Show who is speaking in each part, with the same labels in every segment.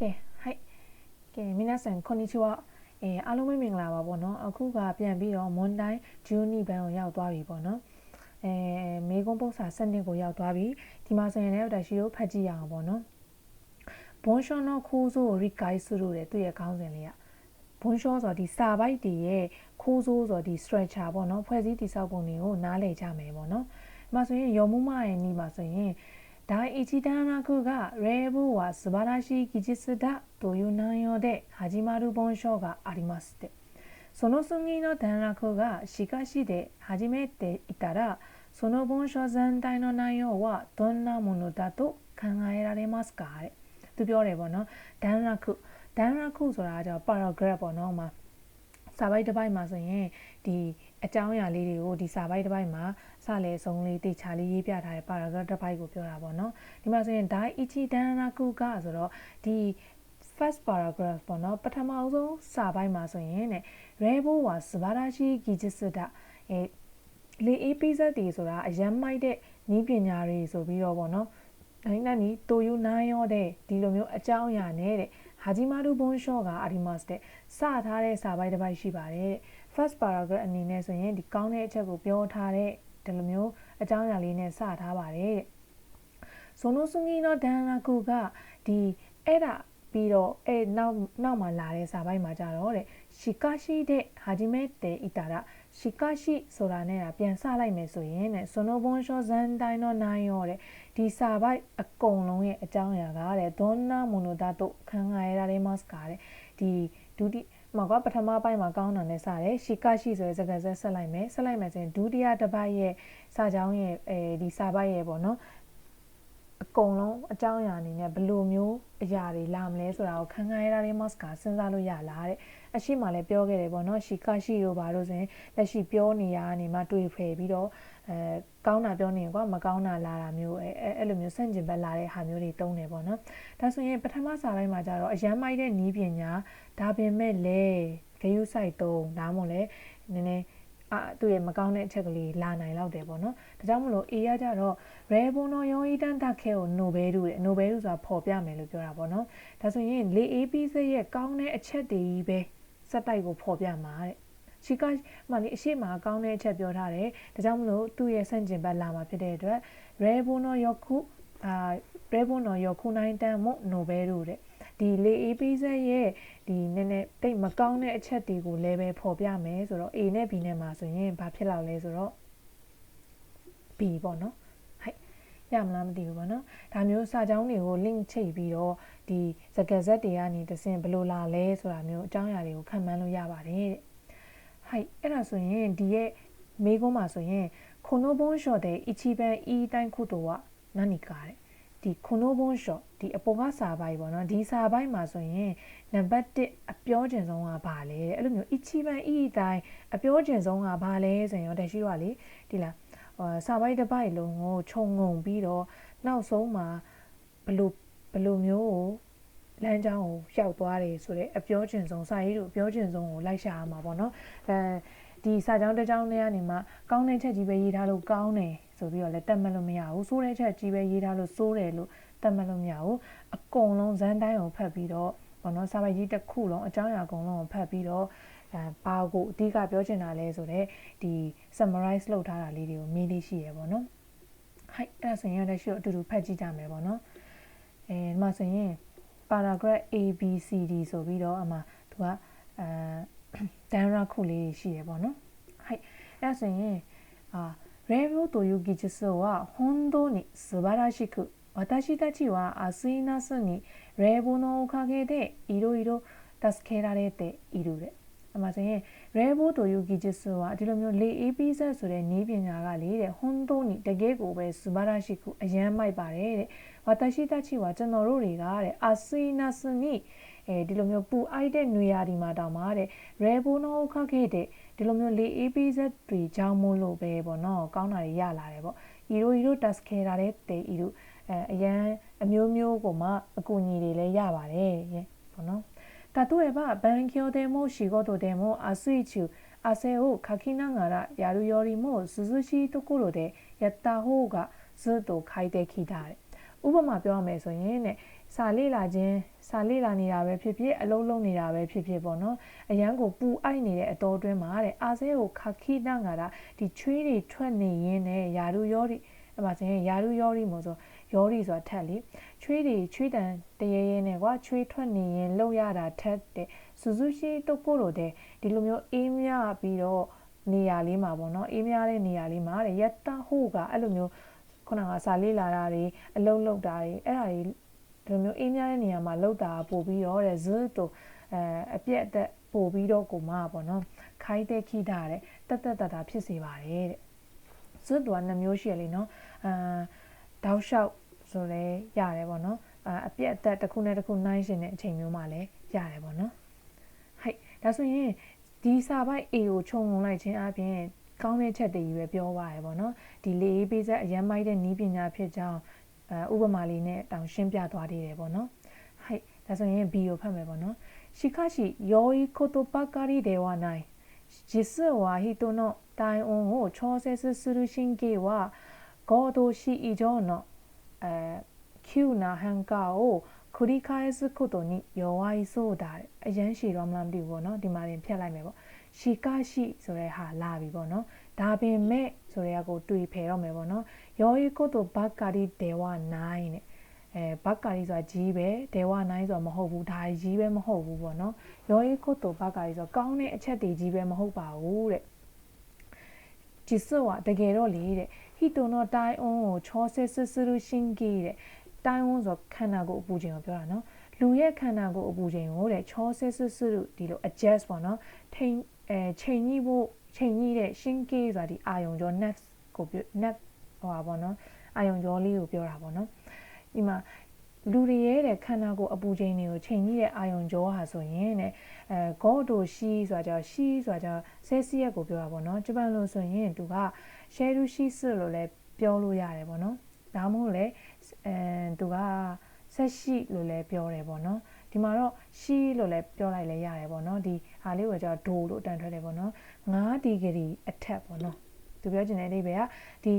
Speaker 1: ကဲဟိုက်ကဲမိနာဆန်こんにちはအဲအားလုံးပဲမင်္ဂလာပါပေါ့နော်အခုကပြန်ပြီးတော့မွန်တိုင်းဂျူနီဘန်ကိုရောက်သွားပြီပေါ့နော်အဲမေကွန်ပု္ပ္ပစာစနစ်ကိုရောက်သွားပြီဒီမှာဆိုရင်လည်းဒါရှိကိုဖတ်ကြည့်ရအောင်ပေါ့နော်ဘွန်ရှောနောခိုးဆိုရီကိုင်ဆူလို့တဲ့သူ့ရဲ့ခေါင်းစဉ်လေးကဘွန်ရှောဆိုတော့ဒီစာပိုက်တည်ရဲ့ခိုးဆိုးဆိုတော့ဒီ structure ပေါ့နော်ဖွဲ့စည်းတည်ဆောက်ပုံတွေကိုနားလည်ကြမယ်ပေါ့နော်ဒီမှာဆိုရင်ယောမှုမရဲ့နီးမှာဆိုရင် 第一段落が例文は素晴らしい技術だという内容で始まる文章がありますってその次の段落がしかしで始めていたらその文章全体の内容はどんなものだと考えられますかသူပြောတယ်ပေါ့နော်段落段落ဆိုတာကကြော paragraph ပေါ့နော်မှာစာပိုက်တစ်ပိုက်မှာဆိုရင်ဒီအကြောင်းအရာလေးတွေကိုဒီစာပိုက်တစ်ပိုက်မှာ စလဲဆုံးလေးတေချာလေးရေးပြထားတဲ့ paragraph တစ်ပိုက်ကိုပြောတာပေါ့နော်ဒီမှာဆိုရင် dai ichi danraku ကဆိုတော့ဒီ first paragraph ပေါ့နော်ပထမအဆုံးစာပိုင်းမှာဆိုရင်တဲ့ rebo wa subarashi gijitsu da အဲလေအေးပိစက်တီဆိုတာအရန်မိုက်တဲ့နီးပညာတွေဆိုပြီးတော့ပေါ့နော်နိုင်နိုင်နီတိုယူနိုင်ရောတဲ့ဒီလိုမျိုးအကြောင်းအရာနဲ့တဲ့ဟာဂျီမာဒူဘွန်ရှော့ကအာဒီမတ်တဲ့စထားတဲ့စာပိုက်တစ်ပိုက်ရှိပါတယ်တဲ့ first paragraph အနေနဲ့ဆိုရင်ဒီကောင်းတဲ့အချက်ကိုပြောထားတဲ့ ဒီလိုမျိုးအကြောင်းအရာလေးနဲ့စထားပါတယ်တဲ့ဆိုနိုဆုငီနောဒန်နာကူကဒီအဲ့ဒါပြီးတော့အဲနောက်နောက်မှာလာတဲ့စာပိုက်မှာကြတော့တဲ့ရှီကာရှိတဲ့ဟာဂျီမဲတေအီတာရာရှီကာရှိဆိုတာနဲ့ပြန်စလိုက်မယ်ဆိုရင်တဲ့ဆိုနိုဘွန်ရှောဇန်တိုင်းတော့နိုင်ရောတဲ့ဒီစာပိုက်အကုန်လုံးရဲ့အကြောင်းအရာကတဲ့ဒေါနာမိုနိုဒါတိုခံရရတဲ့မတ်စ်ကတဲ့ဒီဒုတိ မှာကပထမပိုင်းမှာကောင်းတာနဲ့စတယ်ရှီကရှိဆိုတဲ့စကားဆက်ဆက်လိုက်မယ်ဆက်လိုက်မယ်ဆိုရင်ဒုတိယတစ်ပိုက်ရဲ့စာကြောင်းရဲ့အဲဒီစာပိုက်ရဲ့ပေါ့နော်အကုန်လုံးအကြောင်းအရာအနေနဲ့ဘယ်လိုမျိုးအရာတွေလာမလဲဆိုတာကိုခံခံရတဲ့ mask ကစဉ်းစားလို့ရလားတဲ့အရှိမှလည်းပြောခဲ့တယ်ပေါ့နော်ရှီကရှိတို့ဘာလို့ဆိုရင်လက်ရှိပြောနေရနေမှတွေ့ဖယ်ပြီးတော့အဲ ကောင်းတာပြောနေရင်ကွာမကောင်းတာလာတာမျိုးအဲအဲ့လိုမျိုးဆန့်ကျင်ဘက်လာတဲ့ဟာမျိုးတွေတုံးတယ်ပေါ့နော်ဒါဆိုရင်ပထမစာပိုင်းမှာကျတော့အရန်မိုက်တဲ့နီးပညာဒါပေမဲ့လေဂယုစိုက်တုံးဒါမှမဟုတ်လေနည်းနည်းအာသူ့ရဲ့မကောင်းတဲ့အချက်ကလေးလာနိုင်လောက်တယ်ပေါ့နော်ဒါကြောင့်မလို့ A ရကြတော့ Rebono Yoidan Dake ကို Nobel တို့တဲ့ Nobel တို့ဆိုတာပေါ်ပြမယ်လို့ပြောတာပေါ့နော်ဒါဆိုရင်လေ AP ရဲ့ကောင်းတဲ့အချက်တွေကြီးပဲစက်တိုက်ကိုပေါ်ပြမှာတဲ့ ရှီကမှလေအရှိမကောင်းတဲ့အချက်ပြောထားတယ်ဒါကြောင့်မလို့သူ့ရဲ့ဆန့်ကျင်ဘက်လာမှာဖြစ်တဲ့အတွက် Rebono Yoku အာ Rebono Yoku နိုင်တန်မို့ Nobel တို့တဲ့ဒီလေအေးပေးဆက်ရဲ့ဒီနည်းနည်းတိတ်မကောင်းတဲ့အချက်တွေကိုလည်းပဲပေါ်ပြမယ်ဆိုတော့ A နဲ့ B နဲ့မှာဆိုရင်ဘာဖြစ်လောက်လဲဆိုတော့ B ပေါ့နော်ဟဲ့ရမလားမသိဘူးပေါ့နော်ဒါမျိုးစာကြောင်းတွေကို link ချိတ်ပြီးတော့ဒီစကားဆက်တွေကနေတစင်ဘလို့လာလဲဆိုတာမျိုးအကြောင်းအရာတွေကိုခံမှန်းလို့ရပါတယ်တဲ့ ဟိုက်အဲ့ဒါဆိုရင်ဒီရဲ့မေးခွန်းမှာဆိုရင်ခုနိုဘွန်ရှော့တဲ့အီချီဘန်အီတိုင်းခုတိုဝနာနီကာတဲ့ဒီခုနိုဘွန်ရှော့ဒီအပေါ်ကစာပိုင်းပေါ့နော်ဒီစာပိုင်းမှာဆိုရင်နံပါတ်1အပြောကျင်ဆုံးကဘာလဲအဲ့လိုမျိုးအီချီဘန်အီတိုင်းအပြောကျင်ဆုံးကဘာလဲဆိုရင်ရောတက်ရှိတော့လေဒီလားစာပိုင်းတစ်ပိုင်းလုံးကိုခြုံငုံပြီးတော့နောက်ဆုံးမှာဘလို့ဘလို့မျိုးကို လမ်းကြောင်းကိုရောက်သွားတယ်ဆိုတော့အပြောကျင်ဆုံးစာရေးတို့အပြောကျင်ဆုံးကိုလိုက်ရှာရမှာပေါ့နော်အဲဒီစာကြောင်းတစ်ကြောင်းထဲကနေမှကောင်းတဲ့ချက်ကြီးပဲရေးထားလို့ကောင်းတယ်ဆိုပြီးတော့လည်းတတ်မှတ်လို့မရဘူးစိုးတဲ့ချက်ကြီးပဲရေးထားလို့စိုးတယ်လို့တတ်မှတ်လို့မရဘူးအကုန်လုံးဇန်တိုင်းကိုဖတ်ပြီးတော့ဘောနော်စာပိုက်ကြီးတစ်ခုလုံးအကြောင်းအရာအကုန်လုံးကိုဖတ်ပြီးတော့အဲဘာကိုအဓိကပြောချင်တာလဲဆိုတော့ဒီ summarize လုပ်ထားတာလေးတွေကိုမေးလေးရှိရပေါ့နော်ဟိုက်အဲ့ဒါဆိုရင်လည်းရှိတော့အတူတူဖတ်ကြည့်ကြမယ်ပေါ့နော်အဲဒီမှာဆိုရင် paragraph A B C D ဆိုပြီးတော့အမှသူကအဲတန်ရာခုလေးရှိရပေါ့နော်ဟိုက်အဲ့ဒါဆိုရင်အာレベルという技術は本当に素晴らしく私たちは明日なすにレボのおかげでいろいろ助けられているで。အမှ တိုယိုဂီဂျစ်ဆိုကဒီလိုမျိုးလေအေးပီးဆက်ဆိုတဲ့နည်းပညာကလေတဲ့ဟွန်တိုနီတကယ်ကိုပဲစူဘာရရှိခုအရန်မိုက်ပါတယ်တဲ့ဝါတရှိတချိဝါကျွန်တော်တို့တွေကတဲ့အာဆီနာစနီအဲဒီလိုမျိုးပူအိုက်တဲ့နေရာဒီမှာတောင်မှတဲ့ရဲဘိုနိုခက်ခဲ့တဲ့ဒီလိုမျိုးလေအေးပီးဆက်တွေကြောင်းမို့လို့ပဲပေါ့နော်ကောင်းတာတွေရလာတယ်ပေါ့ီရိုရီရိုတက်စခဲတာတဲ့တေဤတို့အဲအရန်အမျိုးမျိုးကိုမှအကူအညီတွေလည်းရပါတယ်ရေပေါ့နော်တတူရဲ့ဗဘန်ကျော်တဲ့မို့ရှိကိုတို့တဲ့မို့အဆွေချူ 아세요 가키나가라 야루요리모 스즈시 토코로데 야타호가 스도 가이데 키다레 ဥပမာပြောရမယ်ဆိုရင်တဲ့စာလေ့လာခြင်းစာလေ့လာနေတာပဲဖြစ်ဖြစ်အလုံးလုံးနေတာပဲဖြစ်ဖြစ်ပေါ့နော်အရန်ကိုပူအိုက်နေတဲ့အတော်အတွင်းမှာတဲ့အာဆဲကိုခခိတငါတာဒီချွေးတွေထွက်နေရင်းနဲ့ယာရုယောရီအမှဆိုရင်ယာရုယောရီမို့ဆိုယောရီဆိုတာထက်လေချွေးတွေချွေးတန်တရေရဲနဲ့ကွာချွေးထွက်နေရင်လှုပ်ရတာထက်တဲ့ စူဇူရှိတိုကိုလိုတဲ့ဒီလိုမျိုးအေးမြပြီးတော့နေရာလေးမှာပေါ့နော်အေးမြတဲ့နေရာလေးမှာတဲ့ယတ္တဟုကအဲ့လိုမျိုးခုနကစာလေးလာတာတွေအလုံးလုံးတာတွေအဲ့ဒါတွေဒီလိုမျိုးအေးမြတဲ့နေရာမှာလောက်တာပို့ပြီးတော့တဲ့ဇွတ်တို့အဲအပြက်အသက်ပို့ပြီးတော့ကိုမပေါ့နော်ခိုင်းတဲ့ခိတာတဲ့တက်တက်တတာဖြစ်စေပါတယ်တဲ့ဇွတ်တို့ကနှမျိုးရှိရလေနော်အာတောက်လျှောက်ဆိုလဲရတယ်ပေါ့နော်အပြက်အသက်တစ်ခုနဲ့တစ်ခုနှိုင်းရှင်တဲ့အချိန်မျိုးမှာလည်းရတယ်ပေါ့နော်ဟိုက် ဒါဆိုရင်ဒီစာပိုက် A ကိုခြုံငုံလိုက်ခြင်းအပြင်ကောင်းတဲ့ချက်တွေကြီးပဲပြောပါရယ်ပေါ့နော်ဒီလေးပေးဆက်အရန်မိုက်တဲ့နီးပညာဖြစ်ကြောင်းဥပမာလေးနဲ့တောင်ရှင်းပြသွားသေးတယ်ပေါ့နော်ဟဲ့ဒါဆိုရင် B ကိုဖတ်မယ်ပေါ့နော်ရှိခရှိယောဤကိုတိုပါကာရီဒေဝနိုင်ဂျစ်ဆဝါဟီတိုနိုတိုင်အွန်ကိုချောဆဲဆဆူရရှင်ကေဝါဂေါ်တိုရှိအီဂျောနောအဲကျူနာဟန်ကာကို 繰り返すことに弱いそうだတဲ့အရန်ရှည်တော့မလားမသိဘူးပေါ့နော်ဒီမှာတင်ဖြတ်လိုက်မယ်ပေါ့ရှီကရှိဆိုတဲ့ဟာလာပြီပေါ့နော်ဒါပေမဲ့ဆိုတဲ့ဟာကိုတွေ့ဖယ်တော့မယ်ပေါ့နော်ယောရီကိုတော့ဘက်ကာရီဒေဝနိုင်တဲ့အဲဘက်ကာရီဆိုတာကြီးပဲဒေဝနိုင်ဆိုတာမဟုတ်ဘူးဒါကြီးပဲမဟုတ်ဘူးပေါ့နော်ယောရီကိုတော့ဘက်ကာရီဆိုကောင်းတဲ့အချက်တွေကြီးပဲမဟုတ်ပါဘူးတဲ့実はတကယ်တော့လေတဲ့ဟီတိုနိုတိုင်အွန်ကိုချောဆဲဆဆလူရှင်းကြီးတဲ့ တိုင်အွန်ဆိုခန္ဓာကိုယ်အပူချိန်ကိုပြောတာနော်လူရဲ့ခန္ဓာကိုယ်အပူချိန်ကိုတဲ့ချောဆဲဆဆရဒီလို adjust ပေါ့နော်ထိန်အဲချိန်ညှိဖို့ချိန်ညှိတဲ့ရှင်းကေးဆိုတာဒီအာယုံကြော nerve ကိုပြော nerve ဟိုပါပေါ့နော်အာယုံကြောလေးကိုပြောတာပေါ့နော်ဒီမှာလူတွေရဲ့တဲ့ခန္ဓာကိုယ်အပူချိန်တွေကိုချိန်ညှိတဲ့အာယုံကြောဟာဆိုရင်တဲ့အဲဂေါတိုရှိဆိုတာကြောင့်ရှိဆိုတာကြောင့်ဆဲစီယက်ကိုပြောတာပေါ့နော်ဂျပန်လိုဆိုရင်သူကရှယ်ရူရှိစလို့လည်းပြောလို့ရတယ်ပေါ့နော်ဒါမှမဟုတ်လေ အဲသူကဆက်ရှိလို့လည်းပြောတယ်ပေါ့နော်ဒီမှာတော့ရှိလို့လည်းပြောလိုက်လည်းရတယ်ပေါ့နော်ဒီဟာလေးကိုကျတော့ဒိုလို့တန်ထွက်တယ်ပေါ့နော်9ဒီဂရီအထက်ပေါ့နော်သူပြောချင်တဲ့အဓိပ္ပာယ်ကဒီ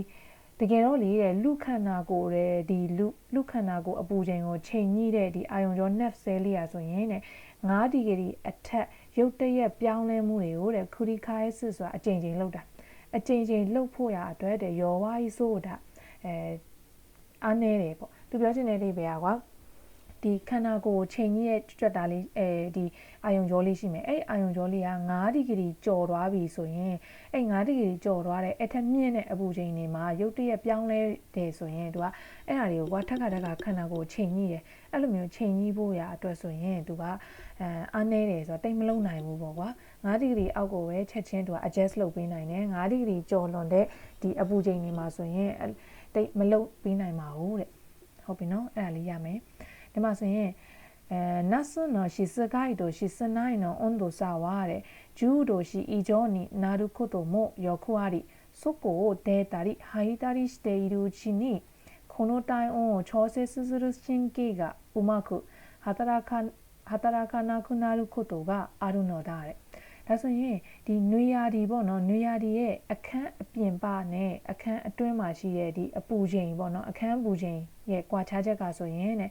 Speaker 1: တကယ်တော့လေတဲ့လူခန္ဓာကိုယ်တဲ့ဒီလူလူခန္ဓာကိုယ်အပူချိန်ကိုချိန်ညှိတဲ့ဒီအာယုံကြော nerve cell လေးอ่ะဆိုရင်တဲ့9ဒီဂရီအထက်ရုတ်တရက်ပြောင်းလဲမှုတွေကိုတဲ့ခူရီခိုင်းစစ်ဆိုတာအကြိမ်ကြိမ်လောက်တာအကြိမ်ကြိမ်လှုပ်ဖို့ရအတွက်တဲ့ရောဝါးကြီးဆိုတာအဲ အားနေတယ်ပေါ့သူပြောချင်တဲ့အိဗေကကွာဒီခန္ဓာကိုယ်ချိန်ကြီးရဲ့ကြွက်တာလေးအဲဒီအာယုံကြောလေးရှိမယ်အဲ့အာယုံကြောလေးက9ဒီဂရီကျော်သွားပြီဆိုရင်အဲ့9ဒီဂရီကျော်သွားတဲ့အထက်မြင့်တဲ့အပူချိန်တွေမှာရုတ်တရက်ပြောင်းလဲတယ်ဆိုရင်သူကအဲ့ဟာတွေကိုကွာထက်ခါတက်ကခန္ဓာကိုယ်ချိန်ကြီးတယ်အဲ့လိုမျိုးချိန်ကြီးဖို့ရအတွက်ဆိုရင်သူကအဲအားနေတယ်ဆိုတော့တိတ်မလုံးနိုင်ဘူးပေါ့ကွာ9ဒီဂရီအောက်ကိုပဲချက်ချင်းသူက adjust လုပ်ပေးနိုင်တယ်9ဒီဂရီကျော်လွန်တဲ့ဒီအပူချိန်တွေမှာဆိုရင် တိတ်မလုံးပေးနိုင်ပါဘူးတဲ့ဟုတ်ပြီနော်အဲ့ဒါလေးရမယ်ဒီမှာဆိုရင်えー、ナスのシスガイドシスナイの温度差はあれ10度以上になることもよくありそこを出たり吐いたりしているうちにこの体温を調節する神経がうまく働か働かなくなることがあるのだあれ ဒါဆိုရင်ဒီနွေရာဒီပေါ့နော်နွေရာဒီရဲ့အခန်းအပြင်ပနဲ့အခန်းအတွင်းမှာရှိတဲ့ဒီအပူချိန်ပေါ့နော်အခန်းပူချိန်ရဲ့ကွာခြားချက်ကဆိုရင်တဲ့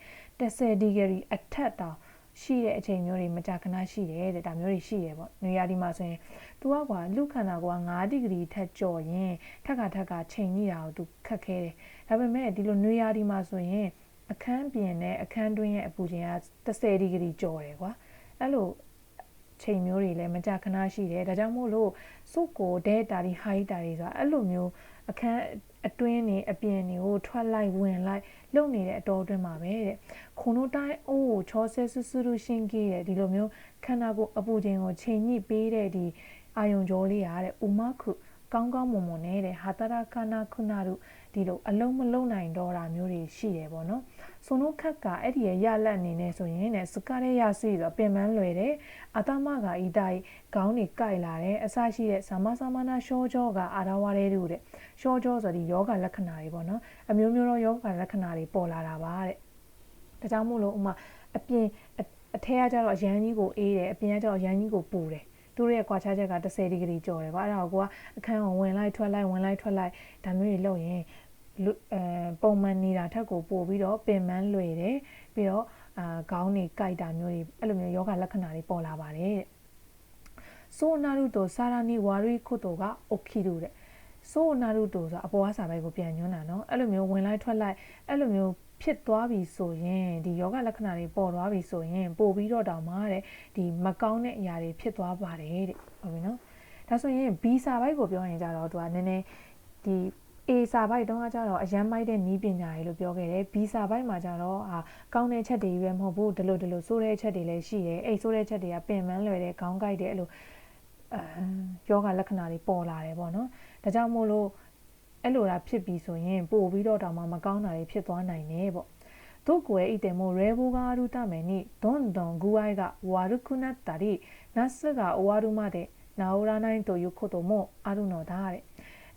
Speaker 1: 10ဒီဂရီအထက်တောင်ရှိတဲ့အချိန်မျိုးတွေမကြာခဏရှိတယ်တဲ့ဒါမျိုးတွေရှိတယ်ပေါ့နွေရာဒီမှာဆိုရင် तू ကကွာလူခန္ဓာကို9ဒီဂရီထက်ကျော်ရင်ထက်ကထက်ကချိန်ညိတာကို तू ခက်ခဲတယ်ဒါပေမဲ့ဒီလိုနွေရာဒီမှာဆိုရင်အခန်းပြင်နဲ့အခန်းတွင်းရဲ့အပူချိန်က10ဒီဂရီကျော်တယ်ကွာအဲ့လို ချိန်မျိုးတွေလည်းမကြာခဏရှိတယ်ဒါကြောင့်မို့လို့စုတ်ကိုဒဲတာဒီဟိုက်တာတွေဆိုတာအဲ့လိုမျိုးအခန်းအတွင်းနေအပြင်တွေကိုထွက်လိုက်ဝင်လိုက်လုံနေတဲ့အတော်အတွင်းမှာပဲတဲ့ခုံတို့တိုင်းအိုးကိုချောဆဲဆူဆူရရှင်းကြီးတဲ့ဒီလိုမျိုးခန္ဓာကိုယ်အပူချိန်ကိုချိန်ညှိပေးတဲ့ဒီအာယုံကြောလေးရတဲ့ဥမခု ကောင်းကောင်းမွန်မွန်နဲ့တဲ့ဟာတရာခနာခုနာတို့ဒီလိုအလုံးမလုံးနိုင်တော့တာမျိုးတွေရှိတယ်ပေါ့နော်ဆိုနိုခက်ကအဲ့ဒီရရလက်အနေနဲ့ဆိုရင်တဲ့စကားရဲရစီဆိုပင်မလွယ်တယ်အတမကဤတိုင်ခေါင်းတွေကြိုက်လာတယ်အစရှိတဲ့ဇာမသမနာရှောကြောကအာရဝရဲတို့တဲ့ရှောကြောဆိုဒီယောဂလက္ခဏာတွေပေါ့နော်အမျိုးမျိုးသောယောဂလက္ခဏာတွေပေါ်လာတာပါတဲ့ဒါကြောင့်မို့လို့ဥမာအပြင်အထဲကကျတော့ရန်ကြီးကိုအေးတယ်အပြင်ကကျတော့ရန်ကြီးကိုပူတယ် သူတို့ရဲ့ကွာခြားချက်က10ဒီဂရီကျော်တယ်ကွာအဲ့ဒါကိုကအခန်းကိုဝင်လိုက်ထွက်လိုက်ဝင်လိုက်ထွက်လိုက်ဒါမျိုးတွေလုပ်ရင်အဲပုံမှန်နေတာထက်ကိုပို့ပြီးတော့ပင်ပန်းလွယ်တယ်ပြီးတော့အာခေါင်းတွေကြိုက်တာမျိုးတွေအဲ့လိုမျိုးယောဂလက္ခဏာတွေပေါ်လာပါတယ်တဲ့ဆိုနာရုတိုစာရာနီဝါရီခုတိုကအိုခီရူတဲ့ဆိုနာရုတိုဆိုတာအပေါ်အစာဘက်ကိုပြန်ညွှန်းတာနော်အဲ့လိုမျိုးဝင်လိုက်ထွက်လိုက်အဲ့လိုမျိုး ဖြစ်သွားပြီဆိုရင်ဒီယောဂလက္ခဏာတွေပေါ်သွားပြီဆိုရင်ပို့ပြီးတော့တောင်မှတဲ့ဒီမကောင်းတဲ့အရာတွေဖြစ်သွားပါတယ်တဲ့ဟုတ်ပြီနော်ဒါဆိုရင် B စာဘိုက်ကိုပြောရင်ကြတော့သူကနည်းနည်းဒီ A စာဘိုက်တုန်းကကြတော့အရန်မိုက်တဲ့နီးပညာတွေလို့ပြောခဲ့တယ် B စာဘိုက်မှာကြတော့အာကောင်းတဲ့ချက်တွေပဲမဟုတ်ဘူးဒီလိုဒီလိုဆိုးတဲ့ချက်တွေလည်းရှိတယ်အဲ့ဆိုးတဲ့ချက်တွေကပင်ပန်းလွယ်တဲ့ခေါင်းကိုက်တဲ့အဲ့လိုအဲယောဂလက္ခဏာတွေပေါ်လာတယ်ပေါ့နော်ဒါကြောင့်မို့လို့ အဲ့လိုတာဖြစ်ပြီးဆိုရင်ပို့ပြီးတော့တောင်မှမကောင်းတာတွေဖြစ်သွားနိုင်တယ်ပေါ့တို့ကိုရဲ့အတေမိုရဲဘူကာရူတမယ်နိဒွန်ဒွန်ဂူအိုင်ကဝါရုခုနတ်တာရီနတ်စကဝါရုမတဲ့နာဝရနိုင်တိုယုခိုတိုမိုအာရုနောဒါတဲ့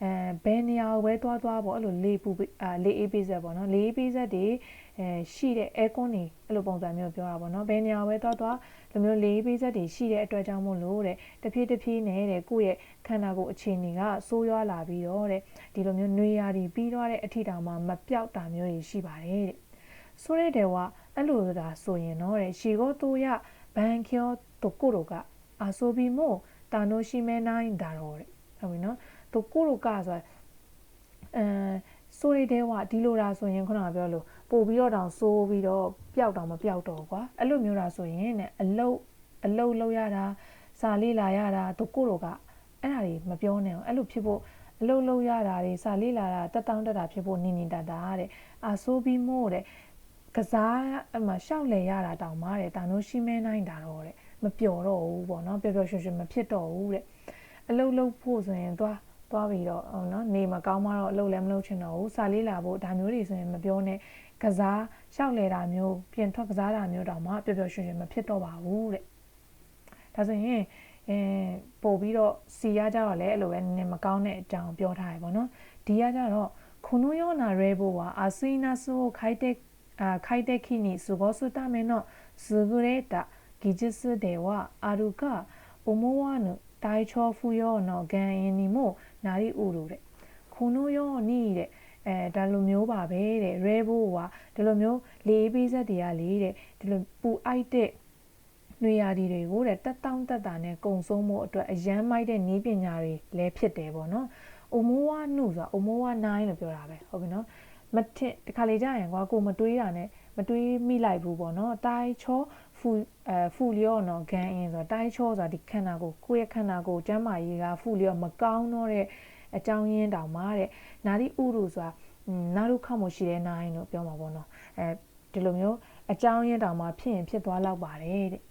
Speaker 1: အဲဘယ်နေရာကိုပဲသွားသွားပေါ့အဲ့လိုလေပူအာလေအေးပေးဆက်ပေါ့နော်လေအေးပေးဆက်တွေအဲရှိတဲ့အဲကွန်းတွေအဲ့လိုပုံစံမျိုးပြောတာပေါ့နော်ဘယ်နေရာပဲသွားသွားဒီမျိုးလေအေးပေးဆက်တွေရှိတဲ့အတွက်ကြောင့်မို့လို့တဲ့တဖြည်းတဖြည်းနဲ့တဲ့ကိုယ့်ရဲ့ခန္ဓာကိုယ်အခြေအနေကဆိုးရွားလာပြီးတော့တဲ့ဒီလိုမျိုးနှွေရာတွေပြီးတော့တဲ့အထီတောင်မှမပြောက်တာမျိုးတွေရှိပါတယ်တဲ့ဆိုရဲတဲ့ကအဲ့လိုသာဆိုရင်တော့တဲ့ရှီကိုတိုရဘန်ကျော်တိုကိုရိုကအဆိုဘီမိုတာနိုရှိမဲနိုင်ဒါရောတဲ့ဟုတ်ပြီနော် သူကိုလိုကဆိုတာအဲဆိုရတဲ့ကဒီလိုတာဆိုရင်ခုနကပြောလို့ပို့ပြီးတော့တောင်ဆိုးပြီးတော့ပျောက်တောင်မပျောက်တော့ကွာအဲ့လိုမျိုးတာဆိုရင်ねအလုတ်အလုတ်လောက်ရတာစာလေးလာရတာသူကိုလိုကအဲ့ဒါတွေမပြောနဲ့အဲ့လိုဖြစ်ဖို့အလုတ်လောက်ရတာတွေစာလေးလာတာတက်တောင်းတက်တာဖြစ်ဖို့နင်းနေတာတာတဲ့အာဆိုးပြီးမို့တဲ့ကစားအမရှောက်လေရတာတောင်မှတဲ့တာနိုးရှိမဲနိုင်တာတော့တဲ့မပျော်တော့ဘူးပေါ့နော်ပျော်ပျော်ရွှင်ရွှင်မဖြစ်တော့ဘူးတဲ့အလုတ်လုတ်ဖို့ဆိုရင်သွား သွားပြီးတော့ဟုတ်နော်နေမကောင်းမှတော့အလုပ်လည်းမလုပ်ချင်တော့ဘူးစာလေးလာဖို့ဒါမျိုးတွေဆိုရင်မပြောနဲ့ကစားရှောက်လဲတာမျိုးပြင်ထွက်ကစားတာမျိုးတောင်မှပျော်ပျော်ရွှင်ရွှင်မဖြစ်တော့ပါဘူးတဲ့ဒါဆိုရင်အဲပို့ပြီးတော့စီရကြတော့လည်းအဲ့လိုပဲနည်းနည်းမကောင်းတဲ့အကြောင်းပြောထားရပေါ့နော်ဒီကကြတော့ခုနယောနာရဲဘောဟာအာစီနာဆိုခိုက်တဲ့အာခိုက်တဲ့ခိနီစုဘောစတာမေနောစဂရတာဂီဂျစ်ဒေဝအာရုကအိုမိုဝန တိုင်ချောဖူယောနော်ဂန်အင်းနီမိုနာရီဥလိုတဲ့ခုနယောနီတဲ့အဲဒါလိုမျိုးပါပဲတဲ့ရဲဘိုးကဒီလိုမျိုးလေးပေးဆက်တွေကလေးတဲ့ဒီလိုပူအိုက်တဲ့နွေရာသီတွေကိုတဲ့တက်တောင့်တက်တာနဲ့ကုံဆုံးမှုအတွက်အရန်မိုက်တဲ့နီးပညာတွေလည်းဖြစ်တယ်ပေါ့နော်။အိုမိုဝါနုဆိုတာအိုမိုဝါ9လို့ပြောတာပဲဟုတ်ပြီနော်။မထင်တခါလေကြာရင်ကွာကိုမတွေးတာနဲ့မတွေးမိလိုက်ဘူးပေါ့နော်။တိုင်ချောဖူ အဲဖူလျော့နော်ဂန်အင်းဆိုတာတိုင်ချောဆိုတာဒီခန္ဓာကိုကိုယ့်ရဲ့ခန္ဓာကိုကျမ်းမာရေးကဖူလျော့မကောင်းတော့တဲ့အကြောင်းရင်းတောင်မှတဲ့နာရီဥရုဆိုတာနာရုခောက်မှုရှိတဲ့နိုင်လို့ပြောမှာပေါ့နော်အဲဒီလိုမျိုးအကြောင်းရင်းတောင်မှဖြစ်ရင်ဖြစ်သွားလောက်ပါတယ်တဲ့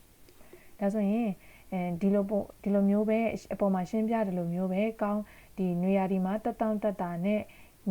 Speaker 1: ဒါဆိုရင်အဲဒီလိုပုံဒီလိုမျိုးပဲအပေါ်မှာရှင်းပြတယ်လို့မျိုးပဲကောင်းဒီနွေရာသီမှာတက်တောင့်တက်တာနဲ့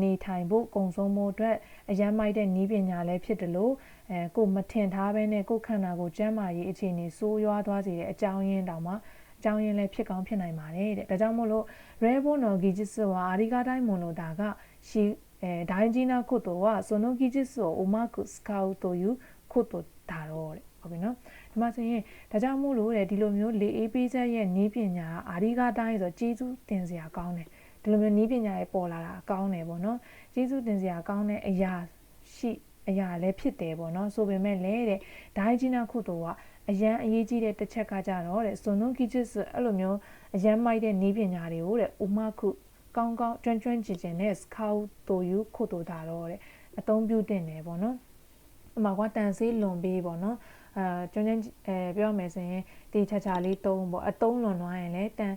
Speaker 1: နေထိုင်ဖို့ကုံဆုံးမှုအတွက်အရမ်းမိုက်တဲ့နည်းပညာလည်းဖြစ်တယ်လို့အဲကိုမထင်ထားဘဲနဲ့ကိုခန္ဓာကိုကျန်းမာရေးအခြေအနေဆိုးရွားသွားစေတဲ့အကြောင်းရင်းတောင်မှကြောင်းရင်းလည်းဖြစ်ကောင်းဖြစ်နိုင်ပါတယ်တဲ့ဒါကြောင့်မို့လို့ rare bono gijitsu wa arigatai mono da ga shi အဲ daiji na koto wa sono gijitsu o umaku skau to yu koto da ro တဲ့ဟုတ်ပြီနော်ဒီမှာဆိုရင်ဒါကြောင့်မို့လို့တဲ့ဒီလိုမျိုးလေအေးပေးချက်ရဲ့နည်းပညာအာရိကတိုင်းဆိုတော့ကျေးဇူးတင်စရာကောင်းတယ် ဒီလိုမျိုးနီးပညာရဲ့ပေါ်လာတာကောင်းတယ်ပေါ့နော်ကျေးဇူးတင်စရာကောင်းတဲ့အရာရှိအရာလည်းဖြစ်တယ်ပေါ့နော်ဆိုပေမဲ့လည်းတဲ့ဒိုင်းဂျီနာခုတိုကအရန်အရေးကြီးတဲ့တစ်ချက်ကကြတော့တဲ့စွန်နုဂီဂျစ်အဲ့လိုမျိုးအရန်မိုက်တဲ့နီးပညာတွေကိုတဲ့ဥမခုကောင်းကောင်းကျွမ်းကျွမ်းကျင်ကျင်နဲ့စကောက်တိုယူခုတိုတာတော့တဲ့အသုံးပြုတင်တယ်ပေါ့နော်အမကတန်ဆေးလွန်ပေးပေါ့နော်အဲကျွမ်းကျွမ်းအဲပြောရမယ်ဆိုရင်တေချာချာလေးတုံးပေါ့အတုံးလွန်သွားရင်လည်းတန်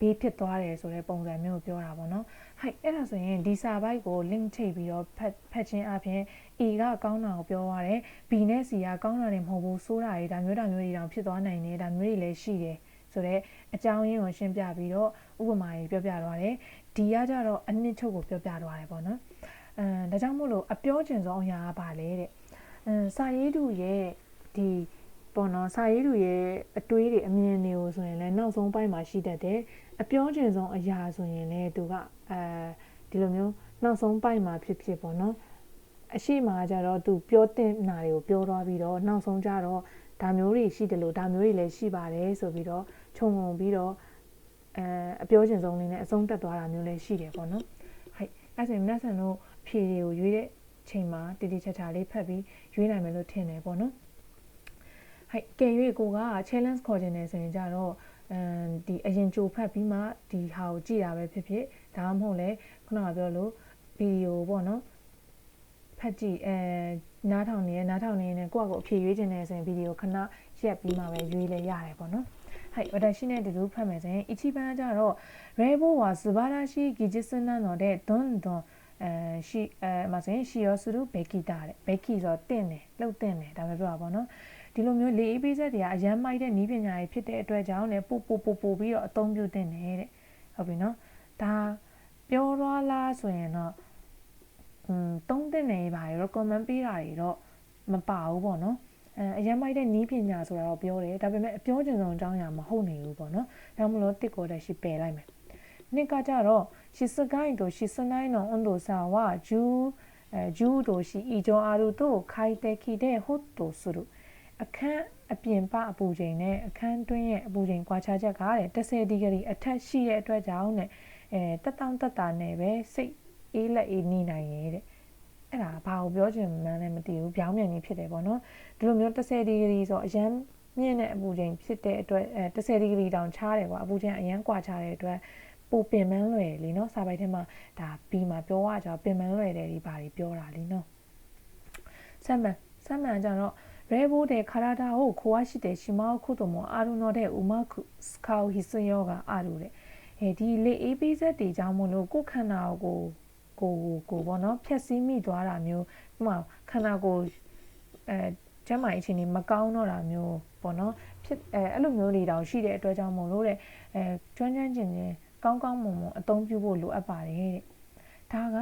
Speaker 1: ဘေးဖြစ်သွားတယ်ဆိုတဲ့ပုံစံမျိုးကိုပြောတာပေါ့နော်ဟိုက်အဲ့ဒါဆိုရင်ဒီစာပိုက်ကို link ချိတ်ပြီးတော့ဖတ်ဖတ်ခြင်းအပြင် A ကကောင်းတာကိုပြောရတယ် B နဲ့ C ကကောင်းတာတွေမဟုတ်ဘူးဆိုးတာတွေဒါမျိုးဒါမျိုးတွေတောင်ဖြစ်သွားနိုင်တယ်ဒါမျိုးတွေလည်းရှိတယ်ဆိုတော့အကြောင်းရင်းကိုရှင်းပြပြီးတော့ဥပမာကြီးပြောပြသွားတယ်ဒီကကြတော့အနှစ်ချုပ်ကိုပြောပြသွားတယ်ပေါ့နော်အဲဒါကြောင့်မို့လို့အပြောကျင်ဆုံးအရာကဘာလဲတဲ့အဲစာရေးသူရဲ့ဒီ ပေါ့နော်စာရေးသူရဲ့အတွေးတွေအမြင်တွေကိုဆိုရင်လည်းနောက်ဆုံးပိုင်းမှာရှိတတ်တယ်အပြောကျင်ဆုံးအရာဆိုရင်လည်းသူကအဲဒီလိုမျိုးနောက်ဆုံးပိုင်းမှာဖြစ်ဖြစ်ပေါ့နော်အရှိမကြတော့သူပြောတဲ့နာတွေကိုပြောသွားပြီးတော့နောက်ဆုံးကြတော့ဒါမျိုးတွေရှိတယ်လို့ဒါမျိုးတွေလည်းရှိပါတယ်ဆိုပြီးတော့ခြုံငုံပြီးတော့အဲအပြောကျင်ဆုံးလေးနဲ့အဆုံးတက်သွားတာမျိုးလည်းရှိတယ်ပေါ့နော်ဟဲ့အဲ့ဆိုရင်မနက်ဆန်တို့ဖြေတွေကိုရွေးတဲ့ချိန်မှာတည်တည်ချာချာလေးဖတ်ပြီးရွေးနိုင်မယ်လို့ထင်တယ်ပေါ့နော် ဟဲ့ကဲ၍ကိုက challenge ခေါ်ခြင်းနေဆိုရင်ကြတော့အဲဒီအရင်ကြိုဖတ်ပြီးမှဒီဟာကိုကြည့်တာပဲဖြစ်ဖြစ်ဒါမှမဟုတ်လဲခုနကပြောလို့ဗီဒီယိုပေါ့နော်ဖတ်ကြည့်အဲနားထောင်နေရနားထောင်နေနေကိုယ့်အကိုအဖြေရွေးခြင်းနေဆိုရင်ဗီဒီယိုခဏရက်ပြီးမှပဲရွေးလဲရတယ်ပေါ့နော်ဟဲ့私ねဒီလိုဖတ်မယ်ဆိုရင်အချီပန်းကတော့ Rebo wa subarashi gijisuna no de don don အဲရှိအဲမှာဆိုရင်ရှီယောဆူရူဘက်ကီတာတဲ့ဘက်ကီဆိုတော့တင့်တယ်လှုပ်တင့်တယ်ဒါပဲပြောတာပေါ့နော် ဒီလိုမျိုးလေအေးပေးဆက်တွေကအရန်မိုက်တဲ့နီးပညာတွေဖြစ်တဲ့အတွက်ကြောင့်လည်းပို့ပို့ပို့ပို့ပြီးတော့အသုံးပြုတင့်တယ်တဲ့ဟုတ်ပြီနော်ဒါပြောသွားလားဆိုရင်တော့อืมသုံးတင့်နေပါရ recommend ပေးတာတွေတော့မပါဘူးပေါ့နော်အဲအရင်မိုက်တဲ့နီးပညာဆိုတာတော့ပြောတယ်ဒါပေမဲ့အပြောချင်ဆုံးအကြောင်းအရာမဟုတ်နေဘူးပေါ့နော်ဒါမှမဟုတ်တစ်ကိုတည်းရှိပယ်လိုက်မယ်နှစ်ကကြတော့ရှစ်စကိုင်းတို့ရှစ်စနိုင်の温度差は10え10度し以上あると快適でホッとする အခန်းအပြင်ပအပူချိန်နဲ့အခန်းတွင်းရဲ့အပူချိန်ကွာခြားချက်ကတဲ့10ဒီဂရီအထက်ရှိတဲ့အတွက်ကြောင့်နဲ့အဲတက်တောင့်တက်တာနဲ့ပဲစိတ်အေးလက်အေးနေနိုင်ရဲ့တဲ့အဲ့ဒါဘာကိုပြောချင်မှန်းလည်းမသိဘူးပြောင်းပြန်နေဖြစ်တယ်ပေါ့နော်ဒီလိုမျိုး10ဒီဂရီဆိုအရန်မြင့်တဲ့အပူချိန်ဖြစ်တဲ့အတွက်အဲ10ဒီဂရီတောင်ခြားတယ်ကွာအပူချိန်အရန်ကွာခြားတဲ့အတွက်ပိုပင်မလွယ်လीနော်စာပိုက်ထဲမှာဒါပြီးမှပြောရကြပင်မလွယ်တယ်ဒီဘာတွေပြောတာလीနော်ဆက်မှန်ဆက်မှန်ကြတော့ レボで体を壊してしまうこともあるのでうまく使う必要があるတဲ့အဲဒီလေ APZ တွေကြောင့်မလို့ကိုယ်ခန္ဓာကိုကိုကိုပေါ့နော်ဖြက်စီးမိသွားတာမျိုးဥပမာခန္ဓာကိုအဲကျမ်းမာရေးအခြေအနေမကောင်းတော့တာမျိုးပေါ့နော်ဖြစ်အဲအဲ့လိုမျိုးတွေတောင်ရှိတဲ့အတွက်ကြောင့်မို့လို့တဲ့အဲကျွမ်းကျွမ်းကျင်ကျင်ကောင်းကောင်းမွန်မွန်အသုံးပြုဖို့လိုအပ်ပါတယ်တဲ့ဒါက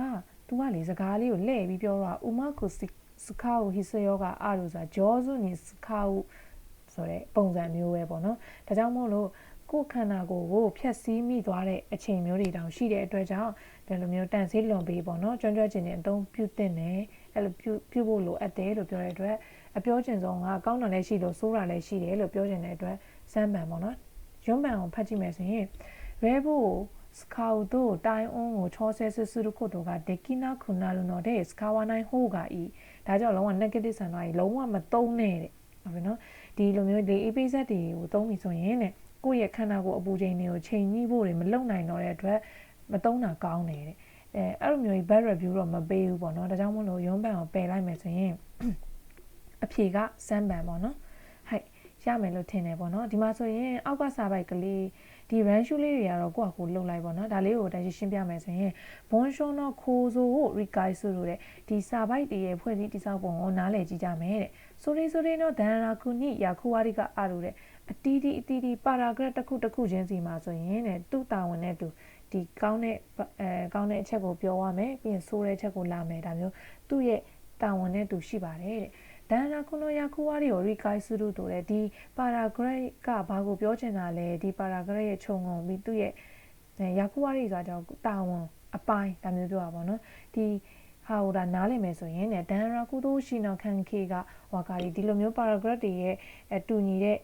Speaker 1: तू ကလေစကားလေးကိုလှည့်ပြီးပြောတော့ဥမကုစ စခါကိုဟိစယောကအာလို့ဆိုတာဂျောစုနေစခါဟုဆိုတဲ့ပုံစံမျိုးပဲပေါ့နော်ဒါကြောင့်မို့လို့ကိုယ်ခန္ဓာကိုယ်ကိုဖျက်ဆီးမိသွားတဲ့အချိန်မျိုးတွေတောင်ရှိတဲ့အတွက်ကြောင့်ဒီလိုမျိုးတန်ဆေးလွန်ပေးပေါ့နော်ကျွမ်းကျွမ်းကျင်ကျင်အသုံးပြုသင့်တယ်အဲ့လိုပြုပြုဖို့လိုအပ်တယ်လို့ပြောတဲ့အတွက်အပြောကျင်ဆုံးကကောင်းတာလည်းရှိလို့ဆိုးတာလည်းရှိတယ်လို့ပြောကျင်တဲ့အတွက်စမ်းပန်ပေါ့နော်ရွံ့ပန်ကိုဖတ်ကြည့်မယ်ဆိုရင်ရဲဘို့စကာဝတို့တိုင်အုံးကိုချောဆဲဆူဆူတို့ကိုတော့ဒက်ကီနာခုနာလုံးတော့တဲ့စကာဝနိုင်ဟိုးကဤ ဒါကြောင့်လုံးဝ negative ဆန်သွားရင်လုံးဝမသုံးနဲ့တဲ့ဟုတ်ပြီနော်ဒီလိုမျိုးဒီ APZ တွေကိုသုံးပြီဆိုရင်တဲ့ကိုယ့်ရဲ့ခန္ဓာကိုယ်အပူချိန်တွေကိုချိန်ညှိဖို့တွေမလုပ်နိုင်တော့တဲ့အတွက်မသုံးတာကောင်းတယ်တဲ့အဲအဲ့လိုမျိုး bad review တော့မပေးဘူးပေါ့နော်ဒါကြောင့်မို့လို့ရုံးပန်ကိုပယ်လိုက်မယ်ဆိုရင်အဖြေကစမ်းပန်ပေါ့နော်ဟဲ့ရမယ်လို့ထင်တယ်ပေါ့နော်ဒီမှာဆိုရင်အောက်ကစာပိုက်ကလေး ဒီ run shoe လေးတွေကတော့ကိုယ့်အကူလှုပ်လိုက်ပေါ့နော်ဒါလေးကိုတရှင်းပြမယ်ဆိုရင် bon shon no kozo ကို rikai ဆိုလို့တဲ့ဒီစာပိုက်တွေရဲ့ဖွဲ့စည်းတိစောက်ပုံကိုနားလည်ကြည့်ကြမယ်တဲ့ဆိုရီဆိုရီနော်ဒန်ရာကုနိယာခုဝါရီကအာလို့တဲ့အတီးတီးအတီးတီး paragraph တစ်ခုတစ်ခုချင်းစီမှာဆိုရင်တဲ့သူ့တာဝန်နဲ့သူဒီကောင်းတဲ့အဲကောင်းတဲ့အချက်ကိုပြောရမယ်ပြီးရင်ဆိုးတဲ့အချက်ကိုလာမယ်ဒါမျိုးသူ့ရဲ့တာဝန်နဲ့သူရှိပါတယ်တဲ့ ဒါနာခုနိုယာကူဝါရီကိုရီကိုင်ဆူရုတို့တဲ့ဒီပါရာဂရိတ်ကဘာကိုပြောချင်တာလဲဒီပါရာဂရိတ်ရဲ့ခြုံငုံပြီးသူ့ရဲ့ယာကူဝါရီဆိုတာကြောင့်တာဝန်အပိုင်းဒါမျိုးပြောတာပေါ့နော်ဒီဟာဟိုဒါနားလည်မယ်ဆိုရင်ねဒန်ရာကူတိုရှိနောခန်ခေကဝါကာရီဒီလိုမျိုး paragraph တွေရဲ့အတူညီတဲ့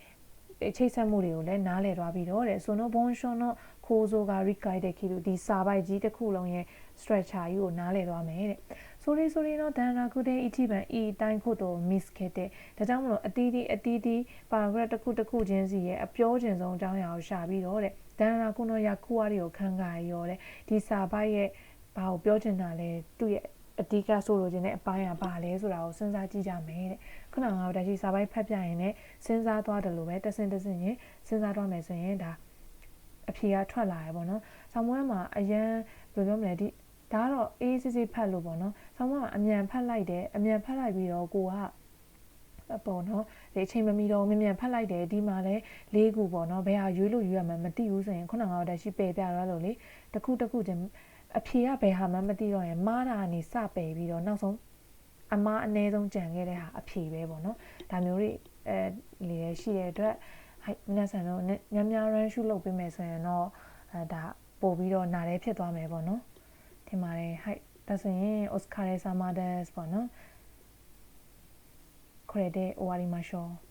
Speaker 1: ချိတ်ဆက်မှုတွေကိုလည်းနားလည်သွားပြီးတော့တဲ့ဆိုတော့ဘွန်ရှွန်တော့ခိုးဆိုက recite တဲ့ခီလိုဒီစာပိုက်ကြီးတစ်ခုလုံးရဲ့ structure ကြီးကိုနားလည်သွားမယ်တဲ့ ဆိုရီဆိုရီနော်ဒန်ရာကုတဲ့အထိပန်ဤတိုင်းခုတော့ miss ခဲ့တဲ့ဒါကြောင့်မလို့အတီးတီးအတီးတီး paragraph တစ်ခုတစ်ခုချင်းစီရဲ့အပြောချင်ဆုံးအကြောင်းအရာကိုရှာပြီးတော့တဲ့ဒန်ရာကုနော်ရခုဝါတွေကိုခံကြရောတဲ့ဒီစာပိုက်ရဲ့ဘာကိုပြောချင်တာလဲသူ့ရဲ့အတိကဆိုလိုချင်တဲ့အပိုင်းကဘာလဲဆိုတာကိုစဉ်းစားကြည့်ကြမယ်တဲ့ခုနကငါတို့တရှိစာပိုက်ဖတ်ပြရင်လည်းစဉ်းစားသွားတယ်လို့ပဲတဆင်တဆင်ရင်စဉ်းစားသွားမယ်ဆိုရင်ဒါအဖြေကထွက်လာရပေါ့နော်။ဆောင်းမွေးမှာအရန်ဘယ်လိုပြောမလဲဒီ ဒါကတော့အေးစစ်စစ်ဖတ်လို့ပေါ့နော်ဆောင်းမအမြန်ဖတ်လိုက်တယ်အမြန်ဖတ်လိုက်ပြီးတော့ကိုကပေါ့နော်ဒီအချိန်မမီတော့မြန်မြန်ဖတ်လိုက်တယ်ဒီမှာလဲလေးခုပေါ့နော်ဘယ်ဟာရွေးလို့ရွေးရမှမသိဘူးဆိုရင်ခုနကတော့တက်ရှိပယ်ပြတော့လို့လေတခုတခုချင်းအဖြေကဘယ်ဟာမှမသိတော့ရင်မားတာကနေစပယ်ပြီးတော့နောက်ဆုံးအမားအ ਨੇ ဆုံးကြံခဲ့တဲ့ဟာအဖြေပဲပေါ့နော်ဒါမျိုးတွေအဲနေရရှိတဲ့အတွက်ဟိုက်မနက်ဆန်တော့များများ run shoot လုပ်ပေးမယ်ဆိုရင်တော့အဲဒါပို့ပြီးတော့နားရဲဖြစ်သွားမယ်ပေါ့နော် っまはい出すにお疲れ様ですこれで終わりましょう